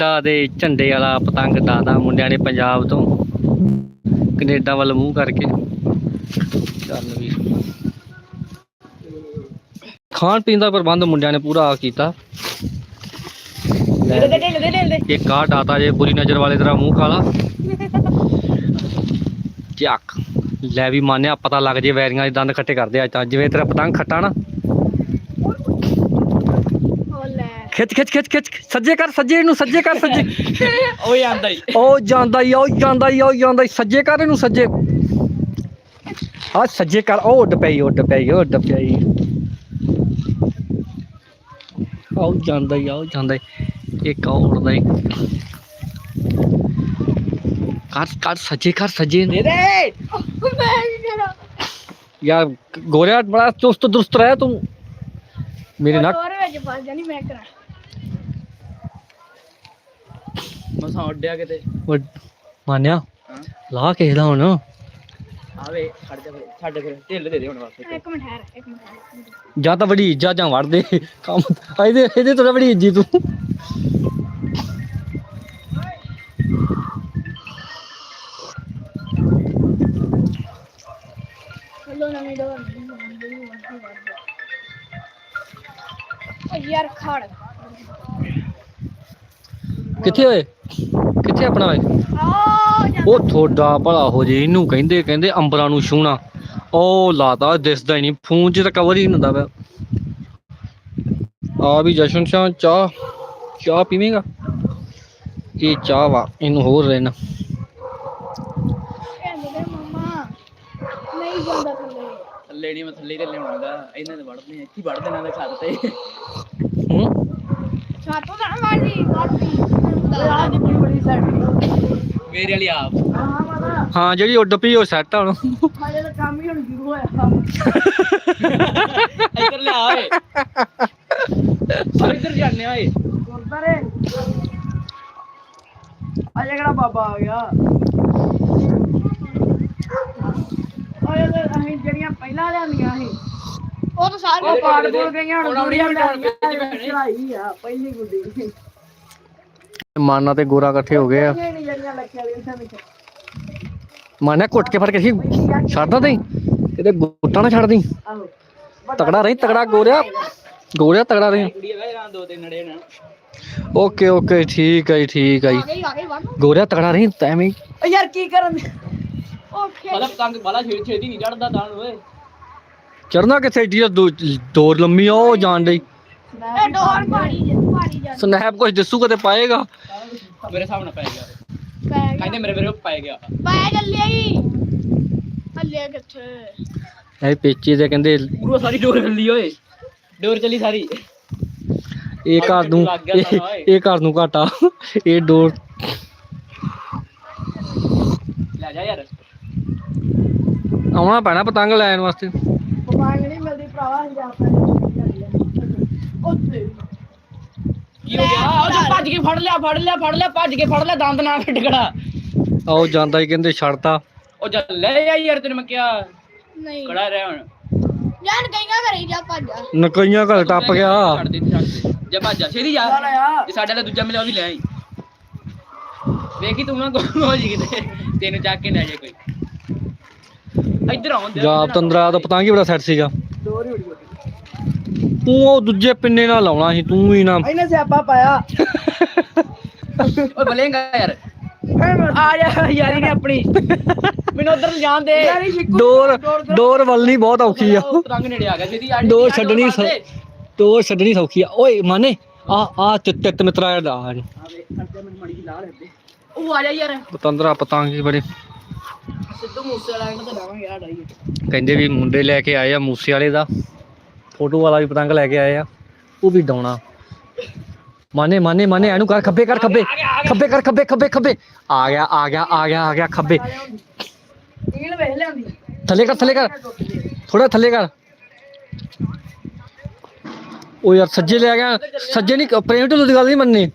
Canada ਦੇ ਝੰਡੇ ਵਾਲਾ ਪਤੰਗ ਦਾਦਾ ਮੁੰਡਿਆਂ ਨੇ ਪੰਜਾਬ ਤੋਂ। ਕੈਨੇਡਾ ਵੱਲ ਮੂੰਹ ਕਰਕੇ। ਚੱਲ ਵੀ। ਖਾਣ ਪੀਣ ਦਾ ਪ੍ਰਬੰਧ ਮੁੰਡਿਆਂ ਨੇ ਪੂਰਾ ਕੀਤਾ। ਇਹ ਕਾ ਡਾਤਾ ਜੇ ਬੁਰੀ ਨਜ਼ਰ ਵਾਲੇ ਤੇਰਾ ਮੂੰਹ ਕਾਲਾ ਚੱਕ। ਲੈ ਵੀ ਮਾਨਿਆ ਪਤਾ ਲੱਗ ਜੇ ਵੈਰੀਆਂ ਦੇ ਦੰਦ ਖੱਟੇ ਕਰਦੇ ਅੱਜ ਤਾਂ ਜਿਵੇਂ ਤੇਰਾ ਪਤੰਗ ਖੱਟਾ ਨਾ ਉਹ ਲੈ ਖਿੱਚ ਖਿੱਚ ਖਿੱਚ ਖਿੱਚ। ਸੱਜੇ ਕਰ ਸੱਜੇ ਇਹਨੂੰ ਸੱਜੇ ਕਰ ਸੱਜੇ। ਓਏ ਆਂਦਾ ਹੀ ਉਹ ਜਾਂਦਾ ਹੀ ਉਹ ਜਾਂਦਾ ਹੀ ਉਹ ਜਾਂਦਾ ਹੀ ਸੱਜੇ ਕਰ ਇਹਨੂੰ ਸੱਜੇ। ਆ ਸੱਜੇ ਕਰ ਉਹ ਉੱਡ ਪਈ ਉੱਡ ਪਈ ਉੱਡ ਪਈ। ਉਹ ਜਾਂਦਾ ਹੀ ਉਹ ਜਾਂਦਾ ਹੀ ਇੱਕ ਉਹ ਉੱਡਦਾ ਹੀ ਕਰ ਕਰ ਸੱਜੇ ਕਰ ਸੱਜੇ ਦੇ ਦੇ ਮੈਂ ਕੀ ਕਰਾਂ? ਯਾਰ ਗੋਰਿਆ ਬੜਾ ਚੁਸਤ ਦੁਰਸਤ ਰਹਿ ਤੂੰ। ਮੇਰੇ ਨਾਲ ਹੋਰ ਵਿੱਚ ਫਸ ਜਾਣੀ ਮੈਂ ਕਰਾਂ। ਮਸਾਂ ਉੱਡਿਆ ਕਿਤੇ। ਮਾਨਿਆ ਹਾਂ ਲਾ ਕਿਸੇ ਦਾ ਹੁਣ। ਆਵੇ ਖੜ ਜਾ ਫਿਰ ਛੱਡ ਫਿਰ ਢਿੱਲ ਦੇ ਦੇ ਹੁਣ ਵਾਸਤੇ ਇੱਕ ਮਿੰਟ ਠਹਿਰ ਇੱਕ ਮਿੰਟ ਠਹਿਰ ਜਾਂ ਤਾਂ ਬੜੀ ਇੱਜ਼ਤ ਜਾਂ ਵੜ ਦੇ ਕੰਮ ਇਹਦੇ ਇਹਦੇ ਤੋਂ ਤਾਂ ਬੜੀ ਇੱਜ਼ਤ ਤੂੰ। ਚਲੋ ਨਵੀਂ ਯਾਰ ਖੜ। ਕਿੱਥੇ ਹੋਏ? ਕਿੱਥੇ ਆਪਣਾ ਓਏ? ਉਹ ਥੋੜਾ ਭਲਾ ਹੋ ਜੇ ਇਹਨੂੰ ਕਹਿੰਦੇ ਕਹਿੰਦੇ ਅੰਬਰਾਂ ਨੂੰ ਛੂਣਾ ਉਹ ਲਾਤਾ ਦਿਸਦਾ ਹੀ ਨਹੀਂ ਫੋਨ 'ਚ ਤਾਂ ਕਵਰ ਹੀ ਨਹੀਂ ਹੁੰਦਾ ਪਿਆ। ਆ ਵੀ ਜਸ਼ਨ ਸ਼ਾਹ ਚਾਹ ਚਾਹ ਪੀਵੇਂਗਾ? ਇਹ ਚਾਹ ਵਾ ਇਹਨੂੰ ਹੋਰ ਰਹਿਣਾ। ਥੱਲੇ ਨਹੀਂ ਮੈਂ ਥੱਲੇ ਤੇ ਲਿਆਉਣਾਗਾ ਇਹਨਾਂ ਦੇ ਵੜਦੇ ਆ ਇੱਥੇ ਵੜਦੇ ਇਹਨਾਂ ਦੇ ਛੱਤ ਤੇ। ਹੂੰ? ਛਾਤੋਂ ਨਾ ਮਾਰੀ ਮਾਰੀ ਆ ਦੀ ਬੜੀ ਬੜੀ ਸਾਡੀ ਮੇਰੇ ਵਾਲੀ ਆਪ। ਹਾਂ ਜਿਹੜੀ ਉੱਡ ਪਈ ਉਹ ਸੈੱਟ ਹੁਣ ਹਾਲੇ ਤਾਂ ਕੰਮ ਹੀ ਹੁਣ। ਸ਼ੁਰੂ ਹੋਇਆ ਇੱਧਰ ਲਿਆ ਓਏ। ਪਰ ਇੱਧਰ ਜਾਂਦੇ ਆ ਓਏ। ਗੁਰਦਾਰੇ ਅਜੇ ਕਿਹੜਾ ਬਾਬਾ ਆ ਗਿਆ ਓਏ ਤੇ ਅਸੀਂ ਜਿਹੜੀਆਂ ਪਹਿਲਾਂ ਲਿਆਂਦੀਆਂ ਸੀ ਉਹ ਤਾਂ ਸਾਰੀਆਂ ਪਾੜ ਬੋਲ ਗਈਆਂ ਹੁਣ ਹੁਣ ਲਿਆਂਦੀਆਂ ਚੜਾਈ ਆ ਪਹਿਲੀ ਗੁੱਡੀ। ਮਾਨਾ ਤੇ ਗੋਰਾ ਇਕੱਠੇ ਹੋ ਗਏ ਆ। ਮਾਨਾ ਘੁੱਟ ਕੇ ਫੜ ਕੇ ਸੀ ਛੱਡਦਾ ਨਹੀਂ ਕਿਤੇ ਗੁੱਟਾਂ ਨਾ ਛੱਡਦੀ। ਤਗੜਾ ਰਹੀ ਤਗੜਾ ਗੋਰਿਆ। ਗੋਰਿਆ ਤਗੜਾ ਰਹੀ। ਓਕੇ ਓਕੇ ਠੀਕ ਹੈ ਜੀ ਠੀਕ ਹੈ ਜੀ ਗੋਰਿਆ ਤਗੜਾ ਰਹੀ ਐਵੇਂ ਯਾਰ ਕੀ ਕਰਨ ਓਕੇ। ਮਤਲਬ ਤੰਗ ਬਾਲਾ ਛੇੜ ਛੇੜੀ ਨਹੀਂ ਚੜਦਾ ਤਾਂ ਓਏ। ਚੜਨਾ ਕਿੱਥੇ? ਏਡੀ ਦੌਰ ਲੰਮੀ ਆ, ਉਹ ਜਾਣ ਡਈ। ਇਹ ਡੋਰ ਮਾਰੀ ਜੇ ਮਾਰੀ ਜਾ ਸਨੈਪ ਕੁਝ ਦੱਸੂਗਾ ਤੇ ਪਾਏਗਾ? ਮੇਰੇ ਹਿਸਾਬ ਨਾਲ ਪੈ ਗਿਆ। ਪੈ ਗਿਆ। ਕਹਿੰਦੇ ਮੇਰੇ ਵੀਰੋ ਪੈ ਗਿਆ। ਪੈ ਚੱਲਿਆ ਹੀ ਹੱਲੇ ਕਿੱਥੇ? ਇਹ ਪੇਚੇ ਦੇ ਕਹਿੰਦੇ ਪੂਰਾ ਸਾਰੀ ਡੋਰ ਚੱਲੀ ਓਏ। ਡੋਰ ਚੱਲੀ ਸਾਰੀ। ਇਹ ਘਰ ਨੂੰ ਇਹ ਇਹ ਘਰ ਨੂੰ ਘਾਟਾ। ਇਹ ਡੋਰ। ਲੈ ਜਾ ਯਾਰ। ਆਉਣਾ ਪੈਣਾ ਪਤੰਗ ਲੈਣ ਵਾਸਤੇ। ਪਤੰਗ ਨਹੀਂ ਮਿਲਦੀ ਭਰਾਵਾ ਅਸੀਂ ਜਾ ਉੱਥੇ ਕੀ ਹੋ ਗਿਆ? ਉਹ ਤਾਂ ਭੱਜ ਕੇ ਫੜ ਲਿਆ ਫੜ ਲਿਆ ਫੜ ਲਿਆ ਭੱਜ ਕੇ ਫੜ ਲਿਆ ਦੰਦ ਨਾਲ ਟਿਕੜਾ ਆਓ ਜਾਂਦਾ ਹੀ ਕਹਿੰਦੇ ਛੱਡਤਾ। ਉਹ ਜਾ ਲੈ ਆ ਯਾਰ ਤੈਨੂੰ ਮੈਂ ਕਿਹਾ। ਨਹੀਂ। ਖੜਾ ਰਹਿ ਹੁਣ। ਜਾਨ ਕਈਆਂ ਘਰੇ ਜਾ ਭੱਜ ਨਕਈਆਂ ਘਰ ਟੱਪ ਗਿਆ। ਛੱਡ ਦੇ ਛੱਡ ਦੇ ਜਾ ਭੱਜ ਜਾ ਛੇਦੀ ਜਾ। ਆ। ਇਹ ਸਾਡੇ ਵਾਲਾ ਦੂਜਾ ਮਿਲਿਆ ਉਹ ਵੀ ਲੈ ਆਈ। ਵੇਖੀ ਤੂੰ ਨਾ ਹੋ ਜੀ ਕਿਤੇ। ਤੈਨੂੰ ਚੱਕ ਕੇ ਲੈ ਜਾ ਕੋਈ। ਇੱਧਰ ਆਉਂ ਜਾ ਤੰਦਰਾ ਦਾ। ਪਤੰਗ ਹੀ ਬੜਾ ਸੈੱਟ ਸੀਗਾ। ਡੋਰ ਹੀ ਉੜੀ ਤੂੰ ਉਹ ਦੂਜੇ ਪਿੰਨੇ ਨਾਲ ਲਾਉਣਾ ਸੀ ਤੂੰ ਹੀ ਨਾ ਇਹਨੇ ਸਿਆਪਾ ਪਾਇਆ। ਓਏ ਬਲੇਗਾ ਯਾਰ। ਆ ਜਾ ਯਾਰੀ ਨੇ ਆਪਣੀ। ਮੈਨੂੰ ਉਧਰ ਜਾਣ ਦੇ। ਡੋਰ ਡੋਰ ਵੱਲਣੀ ਬਹੁਤ ਔਖੀ ਆ। ਪਤੰਗ ਨੇੜੇ ਆ ਗਿਆ ਛੇਦੀ ਆ ਡੋਰ ਛੱਡਣੀ ਡੋਰ ਛੱਡਣੀ ਸੌਖੀ ਆ। ਓਏ ਮਾਨੇ ਆ ਆ ਤਿੱਤ ਮਿੱਤਰਾ ਦਾ ਆ ਜੀ। ਉਹ ਆ ਜਾ ਯਾਰ। ਪਤੰਦਰਾ ਪਤੰਗ ਬੜੇ। ਸਿੱਧੂ ਮੂਸੇ ਵਾਲਾ ਇਹਨਾਂ ਦਾ ਲਾਵਾਂਗੇ ਆ ਡਾਈ ਕਹਿੰਦੇ ਵੀ ਮੁੰਡੇ ਲੈ ਕੇ ਆਏ ਆ ਮੂਸੇ ਵਾਲੇ ਦਾ। ਫੋਟੋ ਵਾਲਾ ਵੀ ਪਤੰਗ ਲੈ ਕੇ ਆਏ ਆ ਉਹ ਵੀ ਡਾਉਣਾ। ਮਾਨੇ ਮਾਨੇ ਮਾਨੇ ਇਹਨੂੰ ਕਰ ਖੱਬੇ ਕਰ ਖੱਬੇ। ਖੱਬੇ ਕਰ ਖੱਬੇ ਖੱਬੇ ਖੱਬੇ। ਆ ਗਿਆ ਆ ਗਿਆ ਆ ਗਿਆ ਆ ਗਿਆ ਖੱਬੇ। ਈਲ ਵੇਖ ਲਿਆਂਦੀ। ਥੱਲੇ ਕਰ ਥੱਲੇ ਕਰ। ਥੋੜਾ ਥੱਲੇ ਕਰ। ਉਹ ਯਾਰ ਸੱਜੇ ਲੈ ਗਿਆ ਸੱਜੇ ਨਹੀਂ ਪ੍ਰੇਮ ਢਿੱਲੋਂ ਦੀ ਗੱਲ ਨਹੀਂ ਮੰਨਣੀ।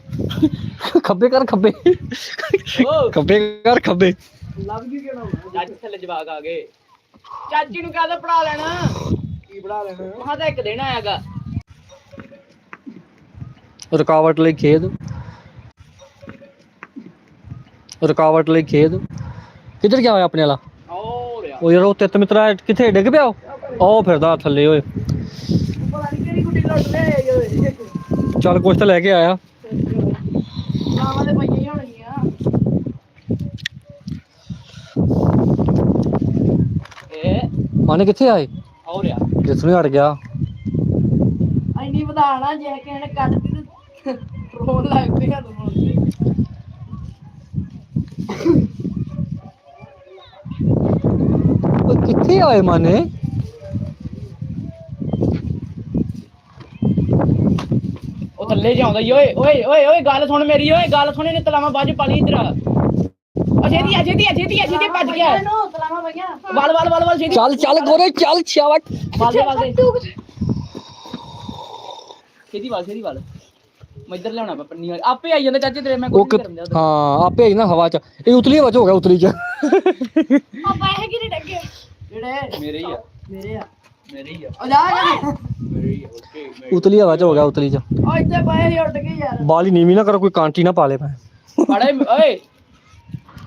ਖੱਬੇ ਕਰ ਖੱਬੇ। ਖੱਬੇ ਕਰ ਖੱਬੇ। ਲੱਭ ਜੂ ਕਿਹੜਾ ਚਾਚੀ ਥੱਲੇ ਜਵਾਕ ਆ ਗਏ। ਚਾਚੀ ਨੂੰ ਕਹਦਾ ਪੜਾ ਲੈਣਾ। ਕੀ ਬਣਾ ਲੈਣਾ ਮਹਾ ਤਾਂ ਇੱਕ ਦਿਨ ਆਇਆਗਾ ਰੁਕਾਵਟ ਲਈ ਖੇਦ ਰੁਕਾਵਟ ਲਈ ਖੇਦ ਕਿੱਧਰ ਗਿਆ ਹੋਇਆ ਆਪਣੇ ਵਾਲਾ? ਉਹ ਯਾਰ। ਉਹ ਤਿੱਤ ਮਿੱਤਰਾ ਕਿੱਥੇ ਡਿੱਗ ਪਿਆ ਉਹ? ਉਹ ਫਿਰਦਾ ਥੱਲੇ ਓਏ। ਪਤਾ ਨਹੀਂ ਕਿਹੜੀ ਗੁੱਡੀ ਲੁੱਟ ਲੈ ਓਏ। ਚੱਲ ਕੁਛ ਤਾਂ ਲੈ ਕੇ ਆਇਆ। ਗਾਵਾਂ ਦੇ ਪਈਆਂ ਹੋਣਗੀਆਂ। ਮਾਨੇ ਕਿੱਥੇ ਆਏ? ਹੋ ਰਿਹਾ ਜਿਸ ਨੂੰ ਹਟ ਗਿਆ। ਐਨੀ ਵਧਾਣਾ ਜੇ ਕਿਸੇ ਨੇ ਤੇ ਰੋਣ ਲੱਗ ਪਿਆ ਰੋਣ ਉਹ ਕਿੱਥੇ ਆਏ ਮਾਨੇ? ਉਹ ਥੱਲੇ ਜਾਉਂਦਾ ਈ ਓਏ ਓਏ ਓਏ ਓਏ ਗੱਲ ਸੁਣ ਮੇਰੀ ਓਏ ਗੱਲ ਸੁਣ ਇਹਨੇ ਤਲਾਵਾ ਬਾਜੂ ਪਾਲੀ ਇਧਰ। ਅਛੇਤੀ ਅਛੇਤੀ ਅਛੇਤੀ ਅਛੇਤੀ ਭੱਜ ਗਿਆ। ਇਹਨੂੰ ਸਲਾਮਾ ਭਈਆ। ਵਲ ਵਲ ਵਲ ਵਲ ਛੇਤੀ। ਚੱਲ ਚੱਲ ਗੋਰੇ ਚੱਲ ਸ਼ਾਬਾਸ਼। ਵਲ ਦੇ ਵਲ ਦੇ। ਛੇਤੀ ਵਲ ਛੇਤੀ ਵਲ। ਮੈਂ ਇੱਧਰ ਲਿਆਉਣਾ ਪੰਨੀ ਵਾਲੀ। ਆਪੇ ਆਈ ਜਾਂਦਾ ਚਾਚੇ ਤੇਰੇ ਮੈਂ ਉਹ ਕਰਨ ਦਿਆ ਹਾਂ ਆਪੇ ਆਈ ਨਾ ਹਵਾ ਚ। ਇਹ ਉਤਲੀ ਹਵਾ ਚ ਹੋ ਗਿਆ ਉਤਲੀ ਚ। ਆ ਪੈਸੇ ਕਿਹਨੇ ਡੱਗੇ? ਜਿਹੜੇ ਮੇਰੇ ਹੀ ਆ। ਮੇਰੇ ਆ। ਮੇਰੇ ਹੀ ਆ। ਉਹ ਜਾ ਜਾ। ਮੇਰੇ ਹੀ ਆ ਓਕੇ ਉਤਲੀ ਹਵਾ ਚ ਹੋ ਗਿਆ ਉਤਲੀ ਚ। ਉਹ ਇੱਥੇ ਪੈਸੇ ਹੀ ਉੱਡ ਗਏ ਯਾਰ। ਬਾਲੀ ਨੀਵੀਂ ਨਾ ਕਰੋ ਕੋਈ ਕਾਂਟੀ ਨਾ ਪਾ ਲੇ ਮੈਂ। ਫੜੇ ਓਏ।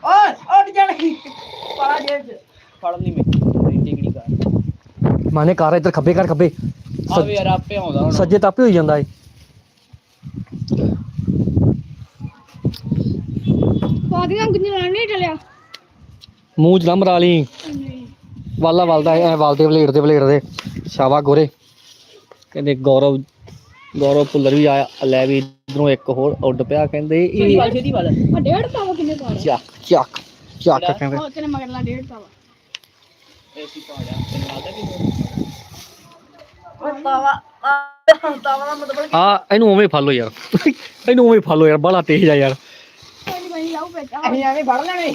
ਓਏ ਉੱਡ ਜਾਣਗੀ ਪਾ ਜੇਬ ਚ ਫੜ ਲਈ ਮੈਂ। ਟਿਕੜੀ ਕਰ ਮਾਨੇ ਕਾਰ ਇੱਧਰ ਖੱਬੇ ਕਰ ਖੱਬੇ। ਆ ਵੀ ਯਾਰ ਆਪੇ ਆਉਂਦਾ ਹੁਣ। ਸੱਜੇ ਤਾਪੇ ਹੋਈ ਜਾਂਦਾ ਏ। ਪਾਦੀਆਂ ਕਿੰਨੀ ਲੈਣੀ ਚੱਲਿਆ ਮੂੰਹ ਮਰਾ ਲਈ। ਵਾਲਾ ਵਲਦਾ ਐ ਵਲਦੇ ਵਲੇੜ ਦੇ ਵਲੇੜ ਦੇ। ਸ਼ਾਬਾ ਗੋਰੇ। ਕਹਿੰਦੇ ਗੌਰਵ ਗੌਰਵ ਭੁੱਲਰ ਵੀ ਆਇਆ ਲੈ ਵੀ। ਇਧਰੋਂ ਇੱਕ ਹੋਰ ਉੱਡ ਪਿਆ ਕਹਿੰਦੇ ਇਹ ਵਲ ਛੇਤੀ ਵਲ। ਆ ਡੇਢ ਪਾਵਾ ਕਿੰਨੇ ਪਾ ਚੱਕ ਚੱਕ ਚੱਕ ਕਹਿੰਦੇ। ਉਹ ਤੇਰੇ ਮਗਰਲਾ ਡੇਢ ਪਾਵਾ ਐਸੀ ਪਾ ਲਿਆ ਤੈਨੂੰ ਲੱਗਦਾ ਕਿ ਉਹ ਤਾਵਾ ਤਾਵਾ ਦਾ ਮਤਲਬ ਆ ਇਹਨੂੰ ਉਵੇਂ ਫਾਲੋ ਯਾਰ। ਇਹਨੂੰ ਉਵੇਂ ਫਾਲੋ ਯਾਰ ਬੜਾ ਤੇਜ਼ ਆ ਯਾਰ। ਕੋਈ ਨਹੀਂ ਲਾਉ ਪੇਚਾ ਅਸੀਂ ਐਵੇਂ ਫੜ ਲੈਣੇ।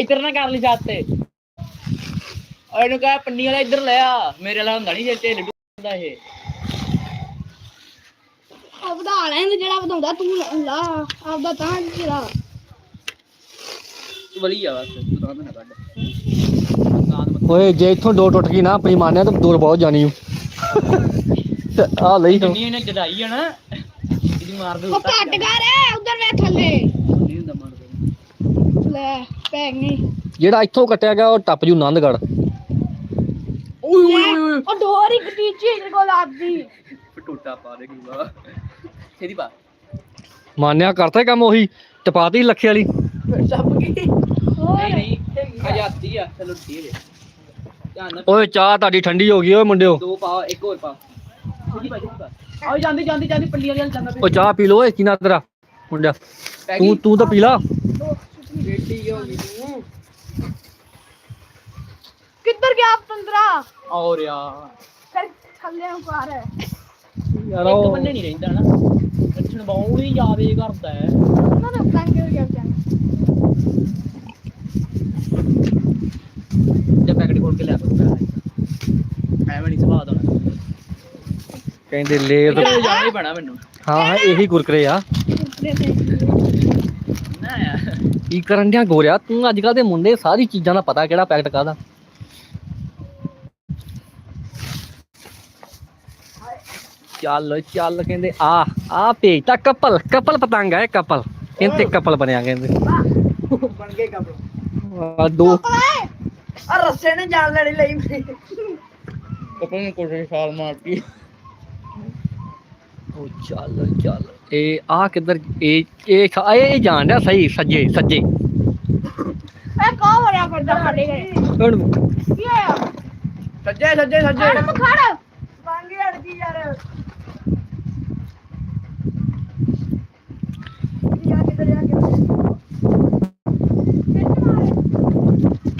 ਇੱਧਰ ਨਾ ਕਰ ਲਈ ਛੱਤ ਤੇ। ਓਏ ਇਹਨੂੰ ਕਹ ਪੰਨੀ ਵਾਲਾ ਇੱਧਰ ਲੈ ਆ। ਮੇਰੇ ਵਾਲਾ ਹੁੰਦਾ ਨਹੀਂ ਜੇ ਢਿੱਲ ਡੁੱਦਾ ਇਹ। ਵਧਾ ਲੈਂਦੇ ਜਿਹੜਾ ਵਧਾਉਂਦਾ ਤੂੰ ਲਾ ਆਪਦਾ ਤਾਂ ਜਿਹੜਾ। ਵਲੀ ਆ ਬਸ ਤੂੰ ਤਾਂ ਨਾ ਕੱਢ ਓਏ ਜੇ ਇੱਥੋਂ ਡੋਰ ਟੁੱਟ ਗਈ ਨਾ ਆਪਣੀ ਮਾਨਿਆ ਤਾਂ ਦੂਰ ਬਹੁਤ ਜਾਣੀ ਹੂੰ ਆ ਲਈ ਤੂੰ। ਜਿੰਨੀ ਇਹਨੇ ਜਦਾਈ ਆ ਨਾ ਇਹਦੀ ਮਾਰ ਦੇ ਉੱਤਾ ਘੱਟ ਕਰ ਉਧਰ ਵੇ ਥੱਲੇ। ਨਹੀਂ ਹੁੰਦਾ ਮਾਰ ਦੇ। ਲੈ ਪੈਗ ਨਹੀਂ ਜਿਹੜਾ ਇੱਥੋਂ ਕੱਟਿਆ ਗਿਆ ਉਹ ਟੱਪ ਜੂ ਨੰਦਗੜ ਓਏ ਓਏ ਓਏ ਉਹ ਡੋਰ ਹੀ ਟੀਚੀ ਕੋਲ ਆਦੀ। ਟੋਟਾ ਪਾ ਦੇ ਗੁਆ ਪਾ ਮਾਨਿਆ ਕਰਤਾ ਕੰਮ ਉਹੀ ਟਪਾਤੀ ਲੱਖੇ ਵਾਲੀ। ਸੱਪ ਗਈ। ਨਹੀਂ ਨਹੀਂ ਆਜ਼ਾਦੀ ਆ ਚਲੋ ਠੀਕ ਹੈ। ਧਿਆਨ ਨਾਲ ਓਏ ਚਾਹ ਤੁਹਾਡੀ ਠੰਡੀ ਹੋ ਗਈ ਓਏ ਮੁੰਡਿਓ। ਦੋ ਪਾ ਇੱਕ ਹੋਰ ਪਾ। ਆਓ ਜਾਂਦੀ ਜਾਂਦੀ ਜਾਂਦੀ ਪੱਲੀ ਵਾਲੀ ਵੱਲ ਜਾਂਦਾ ਓ ਚਾਹ ਪੀ ਲੋ ਓਏ ਕਿਨਾ ਤੇਰਾ? ਮੁੰਡਿਆ। ਪੈ ਤੂੰ ਤੂੰ ਤਾਂ ਪੀ ਲਾ। ਬੇਟੀ ਹੋ ਗਈ। ਤੂੰ ਕਿੱਧਰ ਗਿਆ ਪਤੰਦਰਾ ਔਰ ਯਾਰ ਕਰ ਥੱਲੇ ਉਕਾਰ ਹੈ ਯਾਰ ਇੱਕ ਉਹ ਬੰਨੇ ਨਹੀਂ ਰਹਿੰਦਾ ਨਾ। ਲੱਛਣ ਬਹੁਤ ਹੀ ਜ਼ਿਆਦੇ ਕਰਦਾ ਹੈ ਉਹਨਾਂ ਦਾ ਤੰਗ ਹੋ ਗਿਆ ਚੰਗ ਜੇ ਪੈਕਟ ਖੋਲ ਕੇ ਲੈ ਆ ਐਵੇਂ ਨਹੀਂ ਸਵਾਦ ਆਉਣਾ ਕਹਿੰਦੇ ਲੈ ਇਹ ਜਾਣਾ ਹੀ ਪੈਣਾ ਮੈਨੂੰ। ਹਾਂ ਹਾਂ ਇਹੀ ਗੁਰਕਰੇ ਆ। ਨਾ ਯਾਰ। ਕੀ ਕਰਨ ਡਿਆ ਗੋਰਿਆ? ਤੂੰ ਅੱਜ ਕੱਲ ਦੇ ਮੁੰਡੇ ਸਾਰੀ ਚੀਜ਼ਾਂ ਦਾ ਪਤਾ ਕਿਹੜਾ ਪੈਕਟ ਕਾਦਾ ਚੱਲ ਚੱਲ ਕਹਿੰਦੇ ਆ ਆ ਭੇਜਤਾ ਕਪਲ ਕਪਲ ਪਤੰਗ ਹੈ ਕਪਲ। ਕਹਿੰਦੇ ਕਪਲ ਬਣਿਆ ਕਹਿੰਦੇ। ਬਣ ਗਏ ਆ ਦੋ। ਆ ਰੱਸੇ ਨੇ ਜਾਨ ਲੈਣੀ ਲਈ ਮੇਰੀ ਕਪਲ ਨੂੰ ਕੋਈ ਛਾਲ ਮਾਰਤੀ। ਉਹ ਚੱਲ ਚੱਲ। ਇਹ ਆ ਕਿੱਧਰ ਇਹ ਇਹ ਇਹ ਜਾਣ ਡਿਆ ਸਹੀ ਸੱਜੇ ਸੱਜੇ। ਇਹ ਕਾ ਹੋ ਰਿਹਾ ਫਿਰਦਾ ਸਾਡੇ ਘਰੇ? ਹੁਣ ਕੀ ਹੋਇਆ? ਸੱਜੇ ਸੱਜੇ ਸੱਜੇ। ਮੈਡਮ ਖੜ। ਬਾਂਗੀ ਅੜ ਗਈ ਯਾਰ ਯਾ ਕਿਧਰ ਜਾ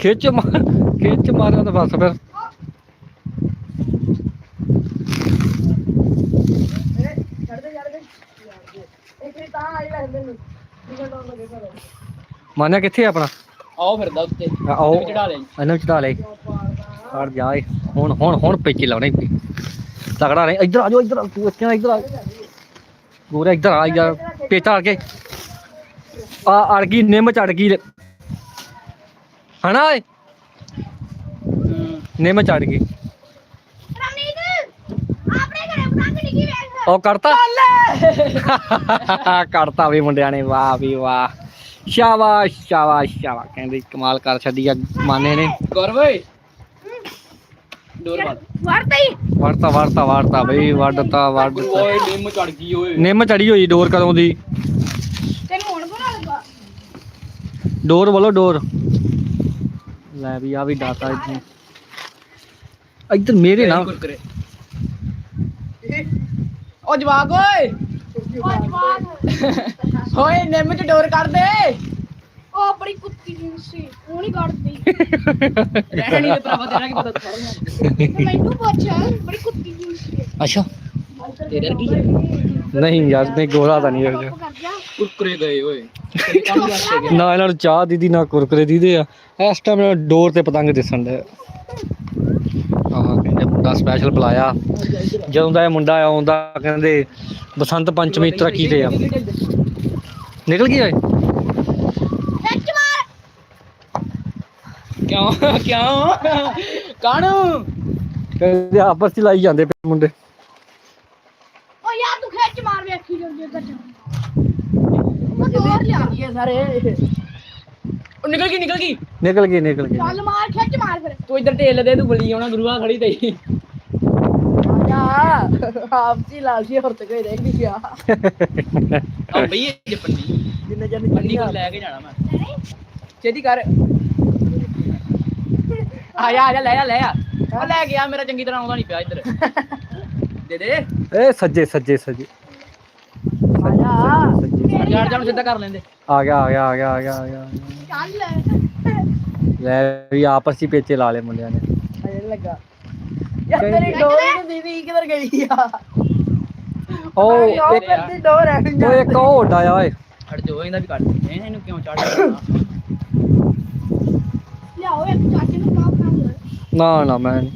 ਖਿੱਚ ਮਾਰ ਖਿੱਚ ਮਾਰਿਆ ਤਾਂ ਬਸ ਫਿਰ। ਮਾਨਿਆ ਕਿੱਥੇ ਆ ਆਪਣਾ? ਆਓ ਫਿਰਦਾ ਉੱਤੇ ਆ, ਆਓ। ਚੜਾ ਲੈ। ਇਹਨੂੰ ਚੜਾ ਲੈ। ਹਟ ਜਾ ਹੁਣ ਹੁਣ ਹੁਣ ਪੇਚੀ ਲਾਉਣੇ ਤਗੜਾ ਨਹੀਂ ਇੱਧਰ ਆ ਜਾਓ ਇੱਧਰ ਆ, ਤੂੰ ਇੱਥੇ ਆ, ਇੱਧਰ ਆ। ਗੋਰੇ ਇੱਧਰ ਆ ਯਾਰ ਪੇਚਾ ਅੜ ਕੇ। ਆ ਅੜ ਗਈ ਨਿੰਮ ਚੜ ਗਈ। ਹਨਾ ਓਏ? ਨਿੰਮ ਚੜ ਗਈ। ਰਮਨੀਤ ਆਪਣੇ ਘਰੇ ਪਤੰਗ ਡਿੱਗੀ ਵੇਖ। ਉਹ ਕਰਤਾ? ਕਰਤਾ ਵੀ ਮੁੰਡਿਆਂ ਨੇ ਵਾਹ ਵੀ ਵਾਹ। ਸ਼ਾਬਾਸ਼ ਸ਼ਾਬਾਸ਼ ਸ਼ਾਬਾਸ਼। ਕਹਿੰਦੇ ਕਮਾਲ ਕਰ ਛੱਡੀ ਆ ਮਾਨੇ ਨੇ। ਕਰ ਵੇ ਡੋਰ ਵਰਤਾ ਹੀ। ਵੜਤਾ ਵੜਤਾ ਵੜਤਾ ਬਈ ਵੱਡਤਾ ਵੱਡਤਾ ਓਏ ਨਿੰਮ ਚੜ ਗਈ ਓਏ। ਨਿੰਮ ਚੜੀ ਹੋਈ ਡੋਰ ਕਦੋਂ ਦੀ? ਤੈਨੂੰ ਹੁਣ ਬਣਾ ਲਗਾ ਡੋਰ ਬੋਲੋ ਡੋਰ। ਲੈ ਵੀ ਆ ਵੀ ਡਾਟਾ ਇੱਥੇ। ਇੱਧਰ ਮੇਰੇ ਨਾ ਕੁਰਕਰੇ ਓ ਜਵਾਕ ਓਏ। ਜਵਾਨ ਓਏ ਨਿੰਮ ਚ ਡੋਰ ਕਰ ਦੇ। ਉਹ ਬੜੀ ਕੁੱਤੀ ਜਿਹੀ ਸੀ ਉਹ ਨਹੀਂ ਕੱਢਦੀ। ਰਹਿਣੀ ਤੇ ਭਰਾਵਾ ਤੇਰਾ ਕੀ ਪਤਾ ਮੈਨੂੰ ਪੁੱਛ ਬੜੀ ਕੁੱਤੀ ਜਿਹੀ ਸੀ। ਅੱਛਾ। ਤੇਰੇ ਵਰਗੀ ਹੈ ਨਹੀਂ ਯਾਰ ਨਹੀਂ ਗੋਰਾ ਤਾਂ ਨਹੀਂ ਇਹ ਚੁੱਪ ਕਰ ਜਾ ਕੁਰਕਰੇ ਗਏ ਓਏ। ਨਾ ਇਹਨਾਂ ਨੂੰ ਚਾਹ ਦੀਦੀ ਨਾ ਕੁਰਕਰੇ ਦੀਦੇ ਆ। ਇਸ ਟਾਈਮ ਡੋਰ ਤੇ ਪਤੰਗ ਦਿਸਣ ਦੇ ਆਹ ਕਹਿੰਦੇ ਮੁੰਡਾ ਸਪੈਸ਼ਲ ਬੁਲਾਇਆ। ਜਦੋਂ ਦਾ ਇਹ ਮੁੰਡਾ ਆਉਂਦਾ ਕਹਿੰਦੇ ਬਸੰਤ ਪੰਚਮੀ ਤਰੱਕੀ ਤੇ ਆ। ਨਿਕਲ ਗਈ ਓਏ। ਕਿਉਂ? ਕਿਉਂ? ਕਾਣੂ? ਕਹਿੰਦੇ ਆਪਸ ਚ ਲਾਈ ਜਾਂਦੇ ਮੁੰਡੇ ਓ ਯਾਰ ਤੂੰ ਖਿੱਚ ਮਾਰ ਵੇਖੀ ਜਾਂਦੇ ਇੱਧਰ ਜਾ ਮੈਂ ਤੋੜ ਲਿਆ ਇਹ ਸਾਰੇ ਉਹ ਨਿਕਲ ਗਈ ਨਿਕਲ ਗਈ। ਨਿਕਲ ਗਏ ਨਿਕਲ ਗਏ ਚੱਲ ਮਾਰ ਖਿੱਚ ਮਾਰ ਫਿਰ। ਤੂੰ ਇੱਧਰ ਢੇਲ ਦੇ ਤੂੰ ਬਲੀ ਆਉਣਾ ਗੁਰੂਆ ਖੜੀ ਤੇ ਆ ਆਪ ਜੀ ਲਾਲ ਜੀ ਹੋਰ ਤੇ ਕੋਈ ਰਹਿ ਨਹੀਂ ਗਿਆ। ਆ ਬਈ ਇਹ ਜੇ ਪੰਡੀ ਜਿੰਨੇ ਜਨ ਪੰਡੀ ਕੋਲ ਲੈ ਕੇ ਜਾਣਾ ਮੈਂ। ਛੇਤੀ ਕਰ। ਆ ਜਾ ਆ ਜਾ ਲੈ ਆ ਲੈ ਆ। ਉਹ ਲੈ ਗਿਆ ਮੇਰਾ ਚੰਗੀ ਤਰ੍ਹਾਂ ਆਉਂਦਾ ਨਹੀਂ ਪਿਆ ਇੱਧਰ। ਦੇ ਦੇ। ਏ ਸੱਜੇ ਸੱਜੇ ਸੱਜੇ। ਯਾਰ ਜਾਨ ਸਿੱਧਾ ਕਰ ਲੈਂਦੇ। ਆ ਗਿਆ ਆ ਗਿਆ ਆ ਗਿਆ ਆ ਗਿਆ ਆ ਗਿਆ। ਚੱਲ ਲੈ ਵੀ ਆਪਸ ਹੀ ਪੇਚੇ ਲਾ ਲਏ ਮੁੰਡਿਆਂ ਨੇ। ਅਜੇ ਲੱਗਾ। ਯਾਰ ਤੇਰੀ ਡੋਰ ਦੀਦੀ ਕਿਧਰ ਗਈ ਆ? ਉਹ ਇੱਕ ਕਰਦੀ ਡੋਰ ਹੈ ਉਹ ਇੱਕ ਉਹ ਉੱਡਾ ਆ ਓਏ। ਹਟ ਜੋ ਇਹਦਾ ਵੀ ਕੱਢ ਦੇ ਇਹਨੂੰ ਕਿਉਂ ਚੜ੍ਹ ਲਿਆਓ ਇੱਕ ਚਾਚੇ ਨੂੰ ਬਣਾ ਨਾ ਨਾ ਮੈਂ ਨੀ।